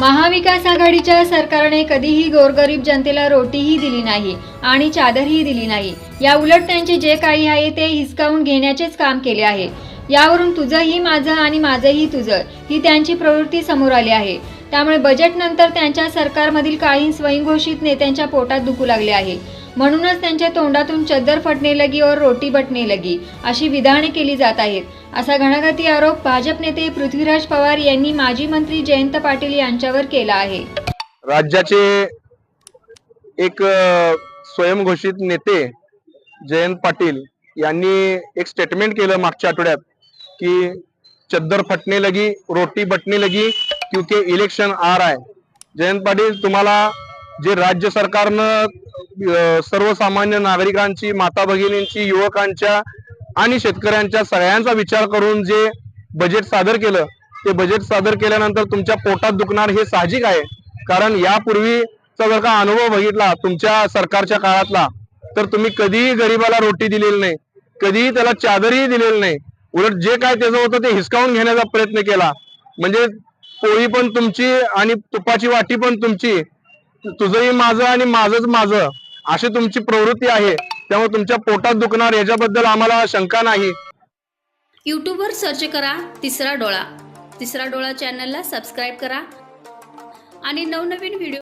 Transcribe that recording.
महाविकास आघाडीच्या सरकारने कधीही गोरगरीब जनतेला रोटीही दिली नाही आणि चादरही दिली नाही. या उलट त्यांचे जे काही आहे ते हिसकावून घेण्याचेच काम केले आहे. यावरून तुझंही माझं आणि माझंही तुझं ही त्यांची प्रवृत्ती समोर आली आहे. त्यामुळे बजेटनंतर त्यांच्या सरकारमधील काही स्वयंघोषित नेत्यांच्या पोटात दुखू लागले आहे. म्हणूनच त्यांच्या तोंडातून चद्दर फटणे लगी और रोटी बटणे लगी अशी विधाने केली जात आहेत. असा घणाघाती आरोप भाजप नेते पृथ्वीराज पवार यांनी माजी मंत्री जयंत पाटील यांच्यावर केला आहे. राज्याचे एक स्वयंघोषित नेते जयंत पाटील यांनी एक स्टेटमेंट केलं मागच्या आठवड्यात. की चद्दर फटने लगी रोटी बटने लगी क्योंकि इलेक्शन आ रहा है। जयंत पाटील तुम्हाला जे राज्य सरकारनं सर्वसामान्य नागरिकांची माता भगिनींची युवकांच्या आणि शेतकऱ्यांच्या सगळ्यांचा विचार करून जे बजेट सादर केलं ते बजेट सादर केल्यानंतर तुमच्या पोटात दुखणार हे साहजिक आहे. कारण यापूर्वीचा जर का अनुभव बघितला तुमच्या सरकारच्या काळातला तर तुम्ही कधीही गरीबाला रोटी दिलेली नाही कधीही त्याला चादरही दिलेली नाही उलट जे काय त्याचं होतं ते हिसकावून घेण्याचा प्रयत्न केला. म्हणजे पोळी पण तुमची आणि तुपाची वाटी पण तुमची. तुझंही माझं आणि माझंच माझं. अशी तुमची प्रवृत्ती आहे. त्यामुळे तुमच्या पोटात दुखणार याच्याबद्दल आम्हाला शंका नाही. युट्यूबवर सर्च करा तिसरा डोळा. तिसरा डोळा चॅनलला सबस्क्राईब करा. आणि नवनवीन व्हिडिओ